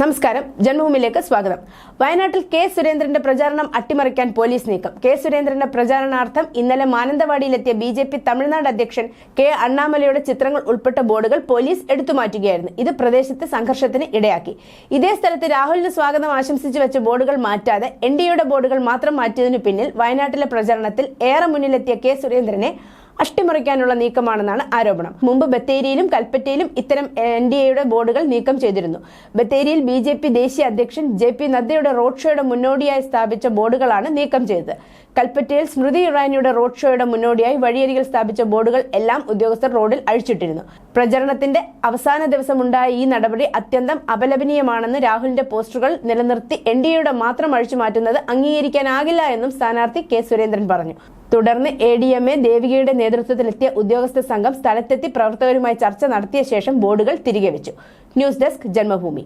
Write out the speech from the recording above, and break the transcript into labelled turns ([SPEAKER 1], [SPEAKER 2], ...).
[SPEAKER 1] നമസ്കാരം. ജന്മഭൂമിയിലേക്ക് സ്വാഗതം. വയനാട്ടിൽ കെ സുരേന്ദ്രന്റെ പ്രചാരണം അട്ടിമറിക്കാൻ പോലീസ് നീക്കം. കെ സുരേന്ദ്രന്റെ പ്രചാരണാർത്ഥം ഇന്നലെ മാനന്തവാടിയിലെത്തിയ ബി ജെ പി തമിഴ്നാട് അധ്യക്ഷൻ കെ അണ്ണാമലയുടെ ചിത്രങ്ങൾ ഉൾപ്പെട്ട ബോർഡുകൾ പോലീസ് എടുത്തുമാറ്റുകയായിരുന്നു ഇത് പ്രദേശത്ത് സംഘർഷത്തിന് ഇടയാക്കി. ഇതേ സ്ഥലത്ത് രാഹുലിന് സ്വാഗതം ആശംസിച്ചു വെച്ച ബോർഡുകൾ മാറ്റാതെ എൻ ഡി ബോർഡുകൾ മാത്രം മാറ്റിയതിനു പിന്നിൽ വയനാട്ടിലെ പ്രചാരണത്തിൽ ഏറെ മുന്നിലെത്തിയ കെ സുരേന്ദ്രനെ അട്ടിമറിക്കാനുള്ള നീക്കമാണെന്നാണ് ആരോപണം. മുമ്പ് ബത്തേരിയിലും കൽപ്പറ്റയിലും ഇത്തരം എൻ ഡി എയുടെ ബോർഡുകൾ നീക്കം ചെയ്തിരുന്നു. ബത്തേരിയിൽ ബി ജെ പി ദേശീയ അധ്യക്ഷൻ ജെ പി നദ്ദയുടെ റോഡ് ഷോയുടെ മുന്നോടിയായി സ്ഥാപിച്ച ബോർഡുകളാണ് നീക്കം ചെയ്തത്. കൽപ്പറ്റയിൽ സ്മൃതി ഇറാനിയുടെ റോഡ് ഷോയുടെ മുന്നോടിയായി വഴിയരികിൽ സ്ഥാപിച്ച ബോർഡുകൾ എല്ലാം ഉദ്യോഗസ്ഥർ റോഡിൽ അഴിച്ചിട്ടിരുന്നു. പ്രചരണത്തിന്റെ അവസാന ദിവസമുണ്ടായ ഈ നടപടി അത്യന്തം അപലപനീയമാണെന്ന് രാഹുലിന്റെ പോസ്റ്ററുകൾ നിലനിർത്തി എൻ ഡി എയുടെ മാത്രം അഴിച്ചു മാറ്റുന്നത് അംഗീകരിക്കാനാകില്ല എന്നും സ്ഥാനാർത്ഥി കെ സുരേന്ദ്രൻ പറഞ്ഞു. തുടർന്ന് എ ഡി എം എ ദേവികയുടെ നേതൃത്വത്തിലെത്തിയ ഉദ്യോഗസ്ഥ സംഘം സ്ഥലത്തെത്തി പ്രവർത്തകരുമായി ചർച്ച നടത്തിയ ശേഷം ബോർഡുകൾ തിരികെ വെച്ചു. News desk Janmabhumi.